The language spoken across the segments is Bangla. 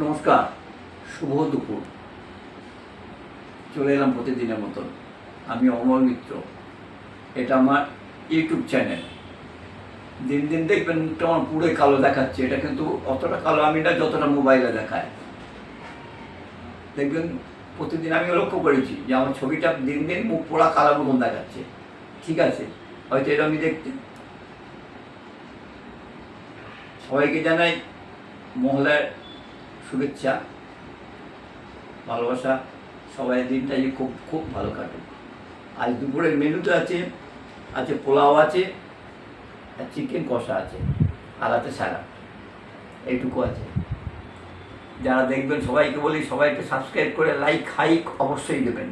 নমস্কার, শুভ দুপুর। চলে এলাম প্রতিদিনের মতন। আমি অমল মিত্র। এটা আমার ইউটিউব চ্যানেল। দিন দিন দেখবেন মুখটা আমার পুরো কালো দেখাচ্ছে। এটা কিন্তু অতটা কালো আমি না, যতটা মোবাইলে দেখায়। দেখবেন প্রতিদিন আমি লক্ষ্য করেছি যে আমার ছবিটা দিন দিন মুখ পোড়া কালো মতন দেখাচ্ছে। ঠিক আছে? হয়তো এটা আমি দেখতে। সবাইকে জানাই মহলার শুভেচ্ছা। ভালোবাসা সবাই দিনটা যে খুব খুব ভালো কাটুক। আজ দুপুরের মেনুতে আছে আছে পোলাও আছে, আর চিকেন কষা আছে, আর আছে স্যালাড। এইটুকু আছে। যারা দেখবেন সবাইকে বলি, সবাইকে সাবস্ক্রাইব করে লাইক হাইক অবশ্যই দেবেন।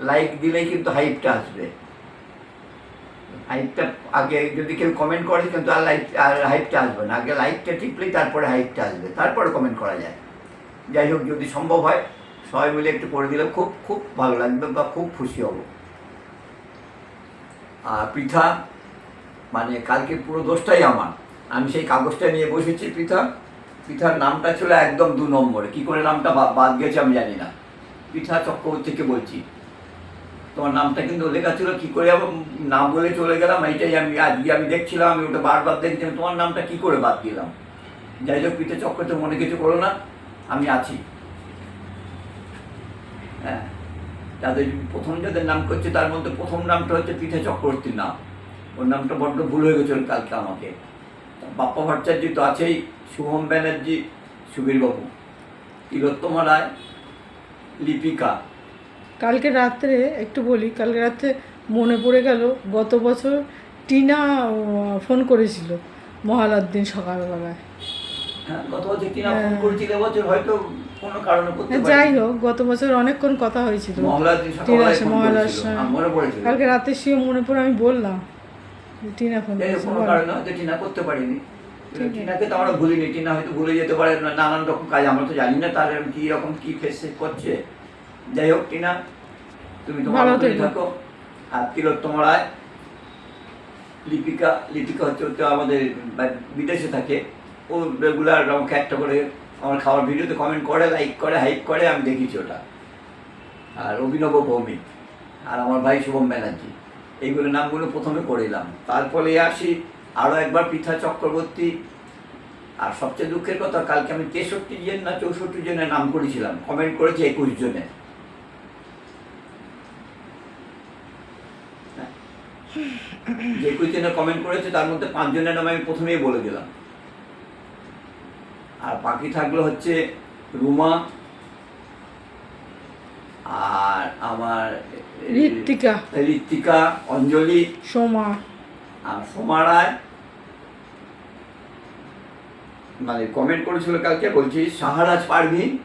লাইক দিলেই কিন্তু হাইপটা আসবে। হাইপটা আগে যদি কেউ কমেন্ট করে কিন্তু আর লাইক আর হাইপটা আসবে না। আগে লাইকটা টিপলেই তারপরে হাইপটা আসবে। তারপরে কমেন্ট করা যায়। যাই হোক, যদি সম্ভব হয়, সবাই মিলে একটু করে দিলে খুব খুব ভালো লাগবে বা খুব খুশি হব। আর পৃথা মানে কালকে পুরো দোষটাই আমার। আমি সেই কাগজটা নিয়ে বসেছি, পৃথা। পৃথার নামটা ছিল একদম দু নম্বরে। কি করে নামটা বাদ গেছে আমি জানি না। পৃথা চক্রবর্তীকে বলছি। তোমার নামটা কিন্তু লেখা ছিল, কি করে নাম বলে চলে গেলাম, এইটাই আমি আজকে আমি দেখছিলাম, আমি ওটা বারবার দেখছিলাম, তোমার নামটা কি করে বাদ দিলাম? যাই হোক পিঠে চক্রতে মনে কিছু করো না, আমি আছি। হ্যাঁ যাদের প্রথম যাদের নাম করছে, তার মধ্যে প্রথম নামটা হচ্ছে পিঠে চক্রবর্তীর নাম। ওর নামটা বড্ড ভুল হয়ে গেছিল কালকে আমাকে। বাপ্পা ভট্টাচার্য তো আছেই, শুভম ব্যানার্জি, সুবীরবাবু। তিলোত্তমা রায়, লিপিকা। কালকে রাত্রে একটু বলি কালকে রাত্রে মনে পড়ে গেল গত বছর টিনা ফোন করেছিল মহালার দিন সকালবেলায়। হ্যাঁ হ্যাঁ। হ্যাঁ, যাই হোক গত বছর অনেকক্ষণ কথা হয়েছিল। মহলার মনে পড়েছিল। কালকে রাতে শুয়ে মনে পড়ে আমি বললাম টিনা ফোন টিনা করতে পারিনি। টিনাকে তো আমরা ভুলিনি। টিনা হয়তো ভুলে যেতে পারে নানান রকম কাজ আমরা তো জানি না তার কি রকম কি ফেস করছে। যাই হোক টিনা তুমি তোমার মতোই থাকো। আর তিলোত্তম রায় লিপিকা লিপিকা হচ্ছে হচ্ছে আমাদের বিদেশে থাকে। ও রেগুলার আমাকে একটা করে আমার খাওয়ার ভিডিওতে কমেন্ট করে লাইক করে হাইপ করে আমি দেখেছি ওটা। আর অভিনব ভৌমিক আর আমার ভাই শুভম ব্যানার্জি। এইগুলো নামগুলো প্রথমে করিলাম তারপরে আসি আরও একবার পৃথা চক্রবর্তী। আর সবচেয়ে দুঃখের কথা কালকে আমি তেষট্টি জন না চৌষট্টি জনের নাম করেছিলাম। কমেন্ট করেছি একুশ জনে যে একুশ কমেন্ট করেছে তার মধ্যে পাঁচজনের নাম আমি প্রথমেই বলে দিলাম। আর বাকি থাকল হচ্ছে রুমা আর আমার ঋত্বিকা। ঋত্বিকা অঞ্জলি সোমা। আর সোমা রায়। মানে কমেন্ট করেছিল কালকে বলছি সাহারাজ পারভিন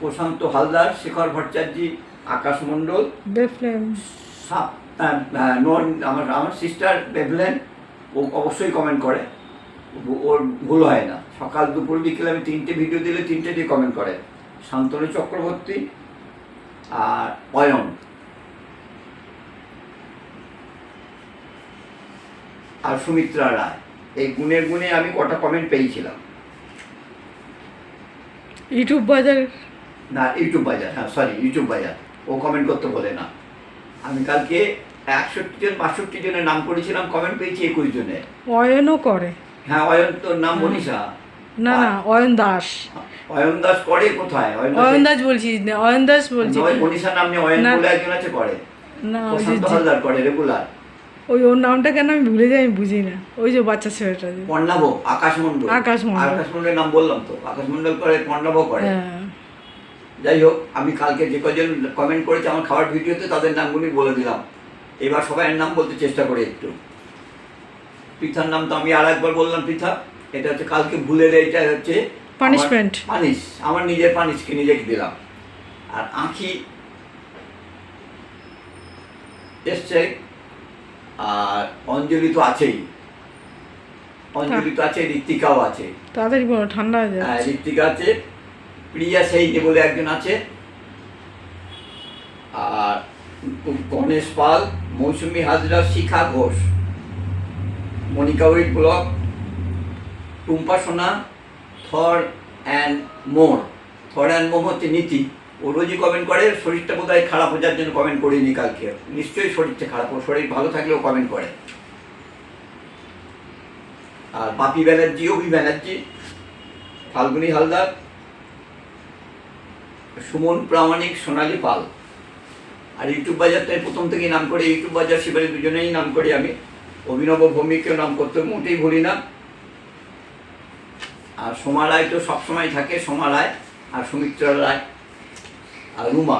প্রশান্ত হালদার শেখর ভট্টাচার্য আকাশ মণ্ডল সাপ- নন- আমার আমার সিস্টার বেভলেন ও অবশ্যই কমেন্ট করে। ওর ভুল হয় না। সকাল দুপুর বিকেলে আমি তিনটে ভিডিও দিলে তিনটেতেই কমেন্ট করে। শান্তনু চক্রবর্তী আর অয়ন। আর সুমিত্রা রায়। এই গুণের গুণে আমি কটা কমেন্ট পেয়েছিলাম। ইউটিউব বাজার? না ইউটিউব বাজার হ্যাঁ সরি ইউটিউব বাজার। ও কমেন্ট করতে বলে না। আমি কালকে একষট্টি জন বাষট্টি জনের নাম করেছিলাম কমেন্ট পেয়েছি একুশ জনের। অয়নও করে। হ্যাঁ অয়ন তোর নাম মনীষা। না না অয়ন দাস। অয়ন দাস করে কোথায়? অয়ন দাস বলছি অয়ন দাস বলছি মনীষা নাম নিয়ে অয়ন বলে একজন আছে করে। না প্রশান্ত হালদার করে রেগুলার। ওই ওর নামটা কেন আমি ভুলে যাই আমি বুঝি না। ওই যে বাচ্চা ছেলেটা পর্ণাভ আকাশ মন্ডল আকাশ মণ্ডল। আকাশ মন্ডলের নাম বললাম তো। আকাশ মন্ডল করে পর্ণাভ করে। হ্যাঁ। যাই হোক আমি কালকে যে কজন কমেন্ট করেছে আমার খাওয়ার ভিডিওতে তাদের নামগুলি বলে দিলাম। এবার সবাই নাম বলতে চেষ্টা করে একটু। পৃথার নাম তো আমি আর একবার বললাম পৃথা এটা হচ্ছে কালকে ভুলের এইটা হচ্ছে Punishment. পানিশ আমার নিজের পানিশকে নিজেকে দিলাম। আর আঁখি এসছে আর অঞ্জলি তো আছেই। অঞ্জলি তো আছে ঋত্বিকাও আছে। তাড়াতাড়ি বলো ঠান্ডা হয়ে হ্যাঁ যায় ঋত্বিকা আছে প্রিয়া সেইনি বলে একজন আছে। আর গণেশ পাল, মৌসুমি হাজরা, শিখা ঘোষ। মনিকা উইট ব্লক, টুম্পা সোনা, থর অ্যান্ড মোর। থর অ্যান্ড মোম হচ্ছে নীতি। ও রোজই কমেন্ট করে, শরীরটা বোধহয় খারাপ হয়ে জন্য কমেন্ট করিনি কালকে। নিশ্চয়ই শরীরটা খারাপ ওর শরীর ভালো থাকলেও কমেন্ট করে। আর বাপি ব্যানার্জি, অভি ব্যানার্জি, ফাল্গুনি হালদার সুমন প্রামাণিক সোনালী পাল। আর ইউটিউব বাজার তো প্রথম থেকেই নাম করি, ইউটিউব বাজার শিবারে দুজনেই নাম করি আমি। অভিনব ভৌমিককেও নাম করতে মোটেই ভুলি না। আর সোমা রায় তো সবসময় থাকে, সোমা রায় আর সুমিত্রা রায় আর রুমা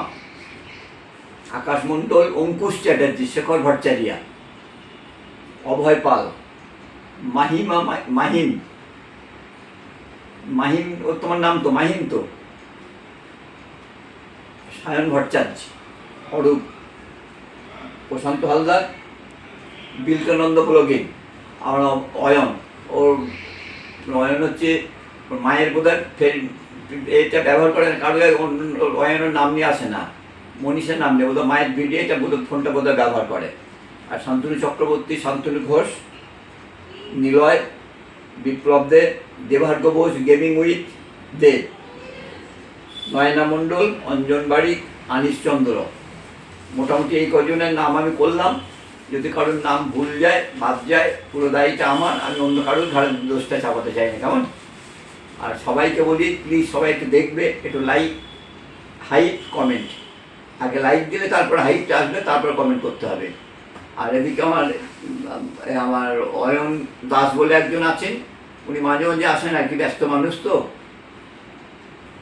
আকাশ মণ্ডল, অঙ্কুশ চ্যাটার্জি, শেখর ভট্টাচারিয়া, অভয় পাল, মাহিমা মাহিম। মাহিম ও তোমার নাম তো, মাহিম তো। সায়ন ভট্টাচার্য, অরূপ, প্রশান্ত হালদার বিলকানন্দ পুলকিন আর অয়ন, ওর অয়ন হচ্ছে মায়ের বোধহয় ফের এটা ব্যবহার করে না, কারও অয়নের নাম নিয়ে আসে না, মনীষের নাম নেই বোধহয় মায়ের ভিডিও, এটা বোধহয় ফোনটা বোধহয় ব্যবহার করে। আর শান্তনু চক্রবর্তী, শান্তনু ঘোষ, নিলয়, বিপ্লব দে, দেবার্ঘ বোস, গেমিং উইথ দে। নয়না মণ্ডল, অঞ্জন বাড়ি, আনিস চন্দ্র। মোটামুটি এই কজনের নাম আমি করলাম। যদি কারোর নাম ভুল যায়, বাদ যায়, পুরো দায়িত্ব আমার, আমি অন্য কারোর ঘরের দোষটা চাপাতে চাই না, কেমন? আর সবাইকে বলি প্লিজ সবাইকে দেখবে, একটু লাইক হাইপ কমেন্ট আগে লাইক দিলে তারপর হাইপটা আসবে, তারপর কমেন্ট করতে হবে। আর এদিকে আমার আমার অয়ন দাস বলে একজন আছেন। উনি মাঝে মাঝে আসেন আর কি, ব্যস্ত মানুষ তো।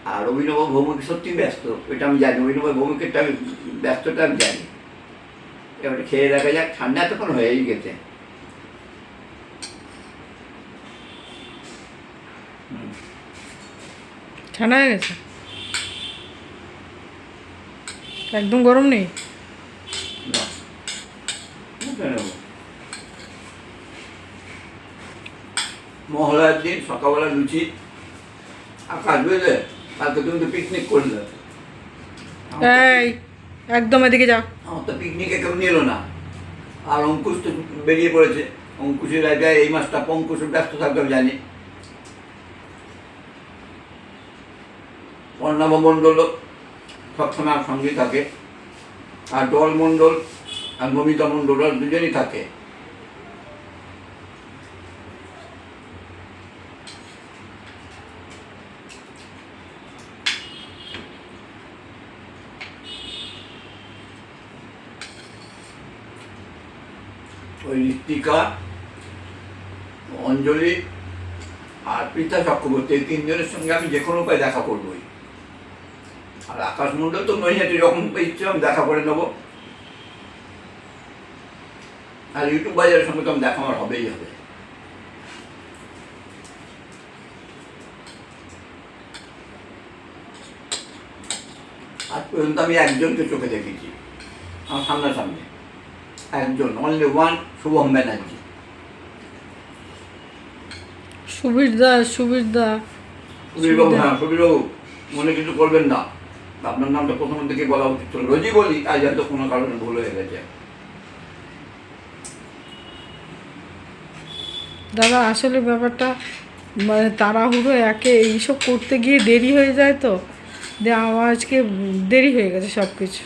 আর অভিনব ভৌমিক সত্যি ব্যস্ত এটা আমি জানি অভিনব ভৌমিকেরটা আমি ব্যস্তটা আমি জানি। এবারে খেয়ে দেখা যাক ঠান্ডা এতক্ষণ হয়েই গেছে। ঠান্ডা হয়ে গেছে? একদম গরম নেই। মহলার দিন সকালবেলা লুচি। আকাশ বুঝলে? কালকে তুমি তো পিকনিক করলে। এই একদম এদিকে যা। আমার তো পিকনিকে কেউ নিল না। আর অঙ্কুশ তো বেরিয়ে পড়েছে। অঙ্কুশের জায়গায় এই মাসটা অঙ্কুশ ব্যস্ত থাকবে আমি জানি। অর্ণব মণ্ডল সবসময় আমার সঙ্গেই থাকে। আর ডল মণ্ডল আর মমিতা মণ্ডল দুজনই থাকে। ঋত্বিকা অঞ্জলি আর প্রীতা চক্রবর্তী, এই তিনজনের সঙ্গে আমি যে কোনো উপায় দেখা করবোই। আর আকাশ মণ্ডল তো নৈহাটি যখন ইচ্ছে, আমি দেখা করে নেব। আর ইউটিউব বাজারের সঙ্গে তো আমি দেখা আমার হবেই হবে। আজ পর্যন্ত আমি একজনকে চোখে দেখেছি, আমার সামনাসামনি। একজন অনলি ওয়ান শুভম ব্যানার্জি। সুবীর দা সুবীর দা সুবীরবাবু হ্যাঁ সুবীরবাবু মনে কিছু করবেন না। আপনার নামটা প্রথম থেকে বলা উচিত ছিল। রোজই বলি আজ হয়তো কোনো কারণে ভুল হয়ে গেছে। দাদা আসলে ব্যাপারটা মানে তাড়াহুড়ো একে এইসব করতে গিয়ে দেরি হয়ে যায় তো? যে আমার আজকে দেরি হয়ে গেছে সব কিছু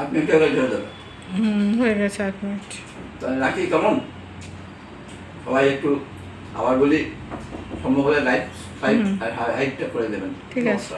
আপনি হুম হয়ে গেছে এক মিনিট। তাহলে রাখি কেমন? সবাই একটু আবার বলি সম্ভব হলে লাইফ ফাইভ আর হাইটটা করে দেবেন। ঠিক আছে।